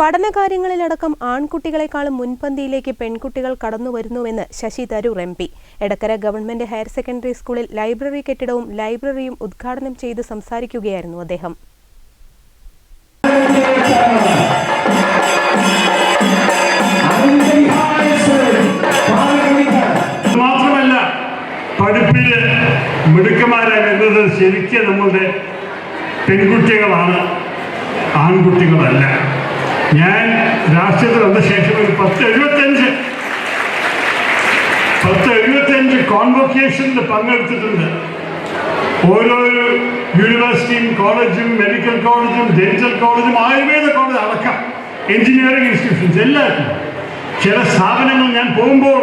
പഠനകാര്യങ്ങളിലടക്കം ആൺകുട്ടികളെക്കാളും മുൻപന്തിയിലേക്ക് പെൺകുട്ടികൾ കടന്നു കടന്നുവരുന്നുവെന്ന് Shashi Tharoor M P. Edakkara government higher secondary സ്കൂളിൽ ലൈബ്രറി കെട്ടിടവും ലൈബ്രറിയും ഉദ്ഘാടനം ചെയ്ത് സംസാരിക്കുകയായിരുന്നു അദ്ദേഹം. മാത്രമല്ല പഠിപ്പിൽ മിടുക്കന്മാരായി ശരിക്കും നമ്മളുടെ പെൺകുട്ടികളാണ് ആൺകുട്ടികളല്ല. ഞാൻ രാഷ്ട്രീയത്തിൽ വന്ന ശേഷം ഒരു പത്ത് എഴുപത്തഞ്ച് പത്ത് എഴുപത്തഞ്ച് കോൺവൊക്കേഷനിൽ പങ്കെടുത്തിട്ടുണ്ട്. ഓരോ യൂണിവേഴ്സിറ്റിയും കോളേജും മെഡിക്കൽ കോളേജും ഡെന്റൽ കോളേജും ആയുർവേദ കോളേജ് അടക്കം എഞ്ചിനീയറിംഗ് ഇൻസ്റ്റിറ്റ്യൂഷൻസ് എല്ലാവർക്കും. ചില സ്ഥാപനങ്ങൾ ഞാൻ പോകുമ്പോൾ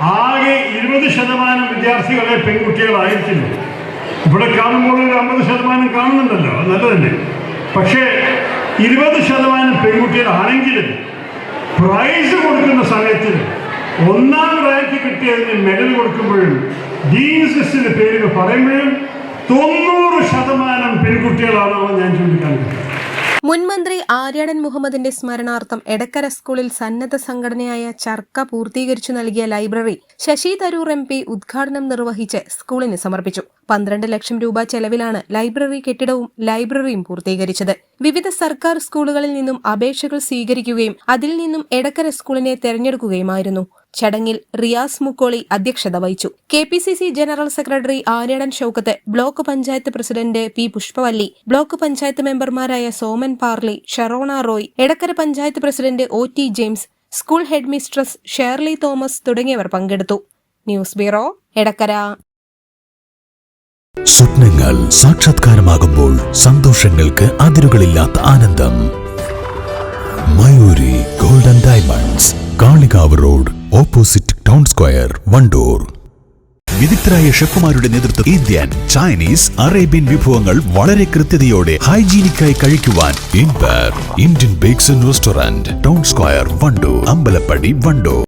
ആകെ ഇരുപത് ശതമാനം വിദ്യാർത്ഥികളെ പെൺകുട്ടികളായിരിക്കുന്നു. ഇവിടെ കാണുമ്പോൾ ഒരു അമ്പത് ശതമാനം കാണുന്നുണ്ടല്ലോ നല്ലതല്ലേ? പക്ഷേ ഇരുപത് ശതമാനം പെൺകുട്ടികളാണെങ്കിലും പ്രൈസ് കൊടുക്കുന്ന സമയത്ത് ഒന്നാം റാങ്ക് കിട്ടിയതിന് മെഡൽ കൊടുക്കുമ്പോഴും ഡീൻസ് ലിസ്റ്റിന്റെ പേരുകൾ പറയുമ്പോഴും തൊണ്ണൂറ് ശതമാനം പെൺകുട്ടികളാണെന്ന് ഞാൻ ചൂണ്ടിക്കാണിക്കുന്നത്. മുൻമന്ത്രി ആര്യാടൻ മുഹമ്മദിന്റെ സ്മരണാർത്ഥം എടക്കര സ്കൂളിൽ സന്നദ്ധ സംഘടനയായ ചർക്ക പൂർത്തീകരിച്ചു നൽകിയ library Shashi Tharoor M P ഉദ്ഘാടനം നിർവഹിച്ച് സ്കൂളിന് സമർപ്പിച്ചു. പന്ത്രണ്ട് ലക്ഷം രൂപ ചെലവിലാണ് ലൈബ്രറി കെട്ടിടവും ലൈബ്രറിയും പൂർത്തീകരിച്ചത്. വിവിധ സർക്കാർ സ്കൂളുകളിൽ നിന്നും അപേക്ഷകൾ സ്വീകരിക്കുകയും അതിൽ നിന്നും എടക്കര സ്കൂളിനെ തെരഞ്ഞെടുക്കുകയുമായിരുന്നു. ചടങ്ങിൽ റിയാസ് മുക്കോളി അധ്യക്ഷത വഹിച്ചു. K P C C general secretary Aryadan Shoukath block panchayat president P Pushpavalli block panchayat മെമ്പർമാരായ Soman Parli Sherona Roy Edakkara panchayat president O T James school headmistress Shirley Thomas തുടങ്ങിയവർ പങ്കെടുത്തു. News bureau Edakkara. സ്വപ്നങ്ങൾ സാക്ഷാത്കാരമാകുമ്പോൾ സന്തോഷങ്ങൾക്ക് അതിരുകളില്ലാത്ത ആനന്ദം. Mayuri golden diamonds. Kalikavu road opposite town square Wandoor. വിദഗ്ധരായ ഷെഫുമാരുടെ നേതൃത്വം ഇന്ത്യൻ ചൈനീസ് അറേബ്യൻ വിഭവങ്ങൾ വളരെ കൃത്യതയോടെ ഹൈജീനിക്കായി കഴിക്കുവാൻ ഇൻപർ Indian bakes restaurant town square Wandoor Ambalappadi Wandoor.